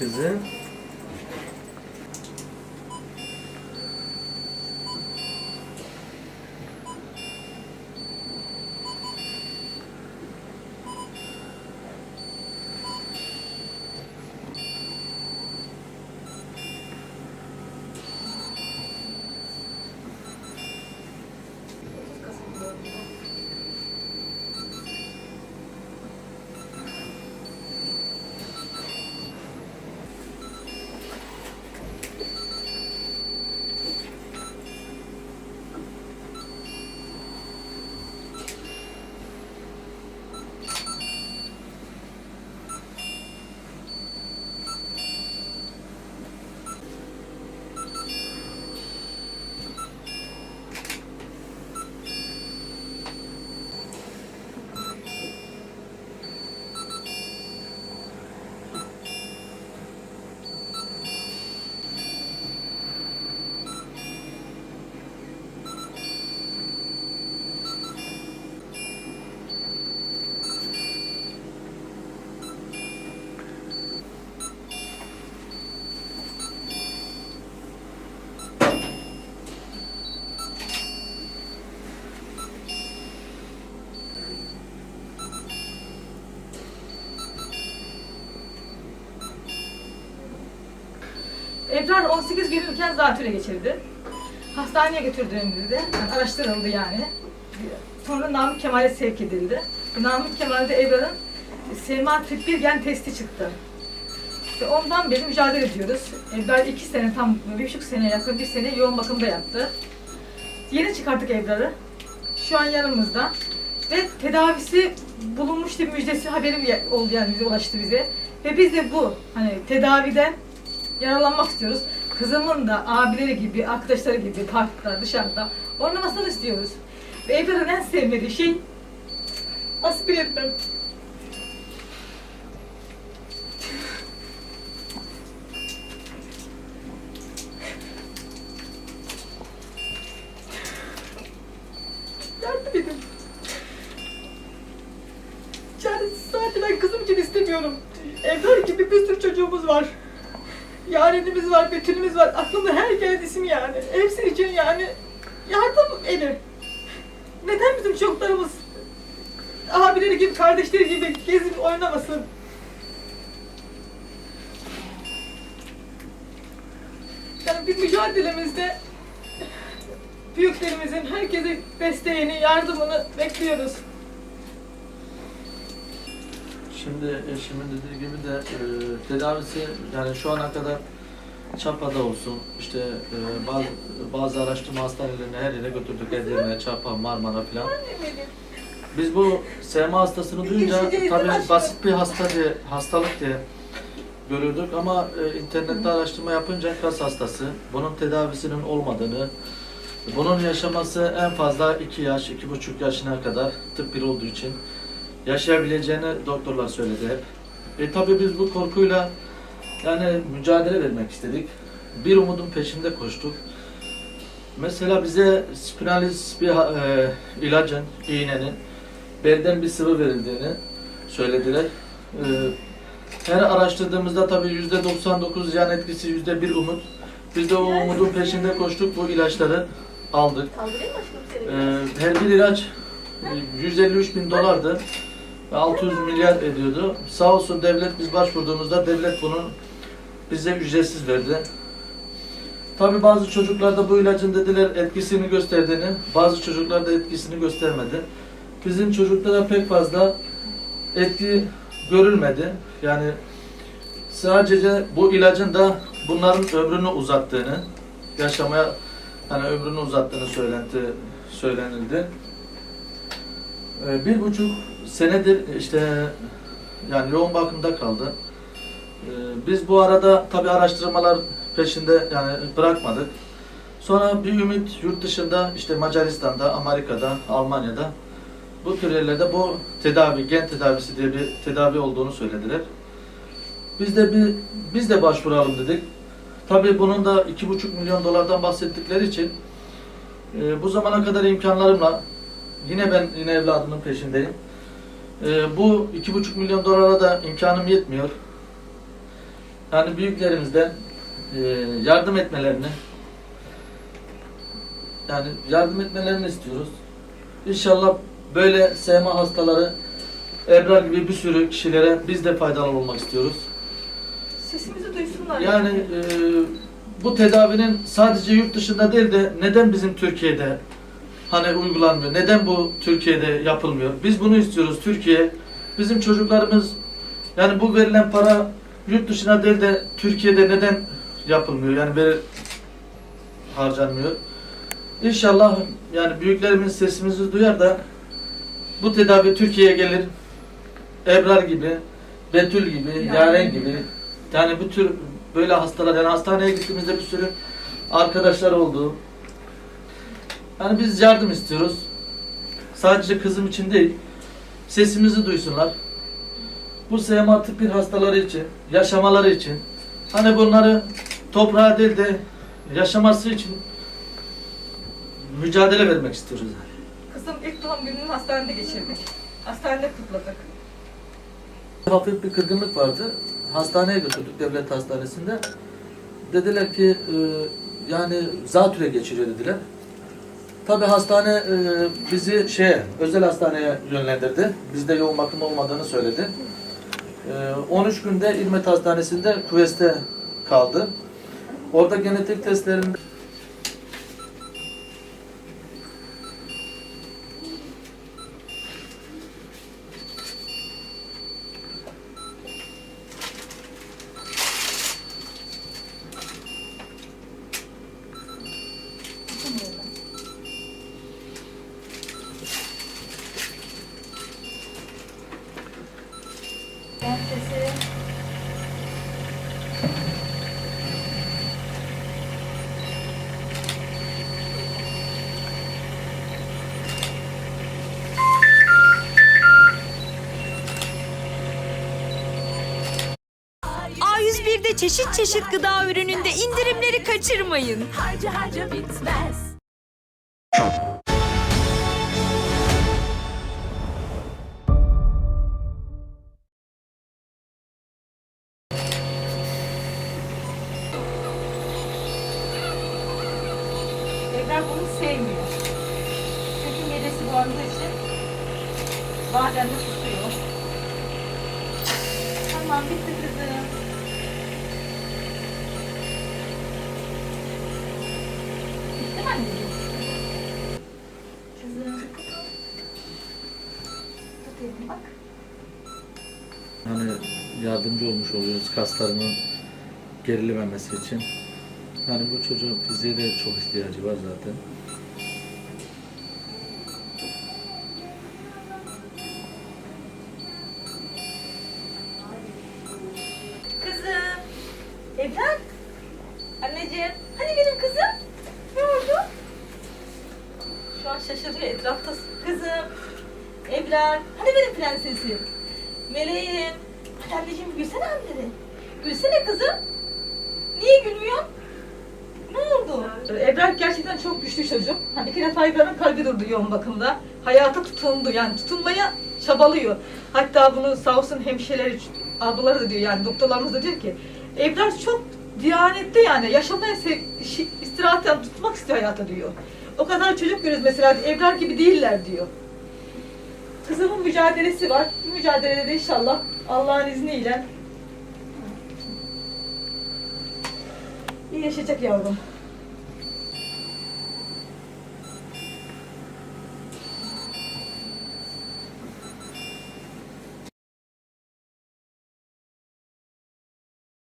kızı. Ebrar 18 günlükken zatüre geçirdi. Hastaneye götürdüğümüzde yani araştırıldı yani. Sonra Namık Kemal'e sevk edildi. Namık Kemal'de Ebrar'ın SMA tip 1 gen testi çıktı. İşte ondan beri mücadele ediyoruz. Ebrar iki sene tam, bir buçuk sene yakın bir sene yoğun bakımda yattı. Yeni çıkarttık Ebrar'ı. Şu an yanımızda. Ve tedavisi bulunmuş diye müjdesi haberim oldu yani bize ulaştı bize. Ve biz de bu hani tedaviden yaralanmak istiyoruz. Kızımın da abileri gibi, arkadaşları gibi parkta, dışarıda oynamasını istiyoruz. Ve Ebrar'ın en sevmediği şey aspirinler. Yardım edin. Yani sadece ben kızım için istemiyorum. Ebrar gibi bir sürü çocuğumuz var. Yarenimiz var, Betül'ümüz var. Aklımda her geldi isim yani. Hepsi için yani yardım eli. Neden bizim çocuklarımız abileri gibi, kardeşleri gibi gezip oynamasın? Yani bir mücadelemizde büyüklerimizin herkese desteğini, yardımını bekliyoruz. Şimdi eşimin dediği gibi de e, tedavisi yani şu ana kadar Çapa'da olsun, işte e, bazı, bazı araştırma hastanelerine her yere götürdük. Edirne, Çapa, Marmara falan. Biz bu SMA hastasını duyunca tabii basit bir hasta diye, hastalık diye görürdük ama e, internette araştırma yapınca kas hastası, bunun tedavisinin olmadığını, bunun yaşaması en fazla 2 yaş, 2,5 yaşına kadar tıp bir olduğu için yaşayabileceğini doktorlar söyledi hep. E tabii biz bu korkuyla yani mücadele vermek istedik. Bir umudun peşinde koştuk. Mesela bize spinalis bir e, ilacın, iğnenin belden bir sıvı verildiğini söylediler. E, her araştırdığımızda tabii yüzde 99 yan etkisi yüzde bir umut. Biz de o umudun peşinde koştuk. Bu ilaçları aldık. Ee, her bir ilaç e, 153 bin dolardı. Ve 600 milyar ediyordu. Sağ olsun devlet biz başvurduğumuzda devlet bunu bize ücretsiz verdi. Tabi bazı çocuklarda bu ilacın dediler etkisini gösterdiğini, bazı çocuklarda etkisini göstermedi. Bizim çocuklara pek fazla etki görülmedi. Yani sadece bu ilacın da bunların ömrünü uzattığını, yaşamaya hani ömrünü uzattığını söylenti söylenildi. Ee, bir buçuk senedir işte yani yoğun bakımda kaldı. Ee, biz bu arada tabi araştırmalar peşinde yani bırakmadık. Sonra bir ümit yurt dışında işte Macaristan'da, Amerika'da, Almanya'da bu tür yerlerde bu tedavi, gen tedavisi diye bir tedavi olduğunu söylediler. Biz de bir biz de başvuralım dedik. Tabii bunun da iki buçuk milyon dolardan bahsettikleri için e, bu zamana kadar imkanlarımla yine ben yine evladımın peşindeyim. E, bu iki buçuk milyon dolara da imkanım yetmiyor. yani büyüklerimizden e, yardım etmelerini yani yardım etmelerini istiyoruz. İnşallah böyle SMA hastaları Ebrar gibi bir sürü kişilere biz de faydalı olmak istiyoruz. Sesimizi duysunlar. Yani e, bu tedavinin sadece yurt dışında değil de neden bizim Türkiye'de hani uygulanmıyor? Neden bu Türkiye'de yapılmıyor? Biz bunu istiyoruz Türkiye. Bizim çocuklarımız yani bu verilen para yurt dışına değil de Türkiye'de neden yapılmıyor? Yani veri harcanmıyor. İnşallah yani büyüklerimiz sesimizi duyar da bu tedavi Türkiye'ye gelir. Ebrar gibi, Betül gibi, Yaren. Yaren gibi yani bu tür böyle hastalar yani hastaneye gittiğimizde bir sürü arkadaşlar oldu. Yani biz yardım istiyoruz. Sadece kızım için değil, sesimizi duysunlar. Bu SMA tip 1 hastaları için, yaşamaları için, hani bunları toprağa değil de yaşaması için mücadele vermek istiyoruz. Kızım ilk doğum gününü hastanede geçirdik. Hastanede kutladık. Hafif bir kırgınlık vardı. Hastaneye götürdük devlet hastanesinde. Dediler ki e, yani zatüre geçiriyor dediler. Tabi hastane e, bizi şeye özel hastaneye yönlendirdi. Bizde yoğun bakım olmadığını söyledi. E, 13 günde İlmet Hastanesi'nde kuveste kaldı. Orada genetik testlerinde Ben sesi... A101'de çeşit çeşit gıda ürününde indirimleri kaçırmayın. Harca harca bitmez. Ebrar bunu sevmiyor. Çünkü midesi bulandığı için bazen de susuyor. Tamam bitti kızım. Bitti mi anneciğim? Kızım. Tutayım bak. hani yardımcı olmuş oluyoruz kaslarının gerilememesi için. Yani bu çocuğun fiziğe de çok ihtiyacı var zaten. Kızım. Ebrar. Anneciğim. Hani benim kızım? Ne oldu? Şu an şaşırıyor etrafta. Kızım. Ebrar. Hani benim prensesim? Meleğim. Hadi anneciğim gülsene annene. Gülsene kızım. Niye gülmüyor? Ne oldu? Ebrar gerçekten çok güçlü çocuk. Hani iki defa Ebrar'ın kalbi durdu yoğun bakımda. Hayata tutundu yani tutunmaya çabalıyor. Hatta bunu sağ olsun hemşireleri, ablaları da diyor yani doktorlarımız da diyor ki Ebrar çok diyanette yani yaşamaya istirahatten tutmak istiyor hayata diyor. O kadar çocuk görüyoruz mesela Ebrar gibi değiller diyor. Kızımın mücadelesi var. Bu mücadelede de inşallah Allah'ın izniyle iyi yaşayacak yavrum.